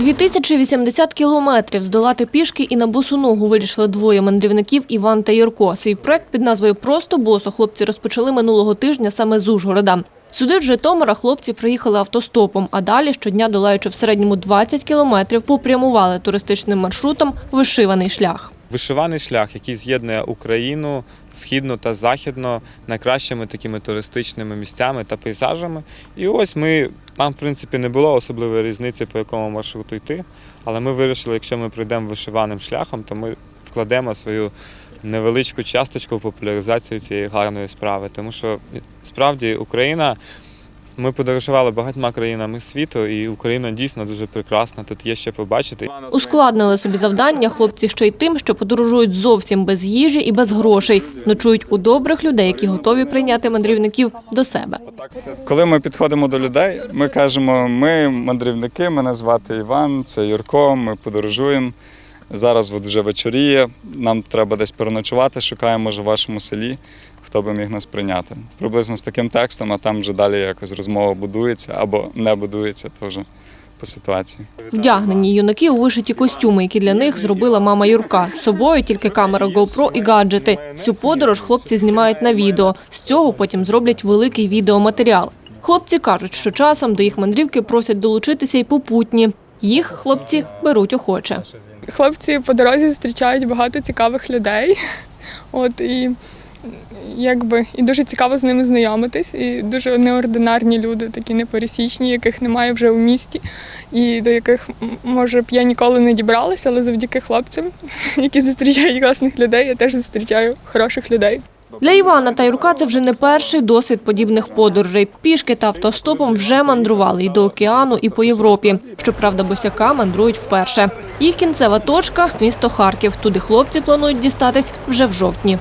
2080 кілометрів здолати пішки і на босу ногу вирішили двоє мандрівників Іван та Юрко. Свій проект під назвою Просто босо хлопці розпочали минулого тижня саме з Ужгорода. Сюди з Житомира хлопці приїхали автостопом, а далі щодня, долаючи в середньому 20 кілометрів, попрямували туристичним маршрутом вишиваний шлях. Вишиваний шлях, який з'єднує Україну східну та західну найкращими такими туристичними місцями та пейзажами. І ось ми нам, в принципі, не було особливої різниці, по якому маршруту йти. Але ми вирішили, якщо ми пройдемо вишиваним шляхом, то ми вкладемо свою невеличку часточку в популяризацію цієї гарної справи. Тому що справді Україна. Ми подорожували багатьма країнами світу, і Україна дійсно дуже прекрасна. Тут є що побачити. Ускладнили собі завдання хлопці ще й тим, що подорожують зовсім без їжі і без грошей. Ночують у добрих людей, які готові прийняти мандрівників до себе. Коли ми підходимо до людей, ми кажемо: ми мандрівники, мене звати Іван, це Юрко, ми подорожуємо. Зараз от вже вечоріє, нам треба десь переночувати, шукаємо, може, в вашому селі, хто би міг нас прийняти. Приблизно з таким текстом, а там вже далі якось розмова будується або не будується, то по ситуації. Вдягнені юнаки у вишиті костюми, які для них зробила мама Юрка. З собою тільки камера GoPro і гаджети. Всю подорож хлопці знімають на відео. З цього потім зроблять великий відеоматеріал. Хлопці кажуть, що часом до їх мандрівки просять долучитися й попутні. Їх хлопці беруть охоче. Хлопці по дорозі зустрічають багато цікавих людей. От і якби і дуже цікаво з ними знайомитись. І дуже неординарні люди, такі непересічні, яких немає вже у місті, і до яких може б я ніколи не дібралася, але завдяки хлопцям, які зустрічають класних людей, я теж зустрічаю хороших людей. Для Івана та Юрка це вже не перший досвід подібних подорожей. Пішки та автостопом вже мандрували і до океану, і по Європі. Щоправда, босяка мандрують вперше. Їх кінцева точка місто Харків. Туди хлопці планують дістатись вже в жовтні.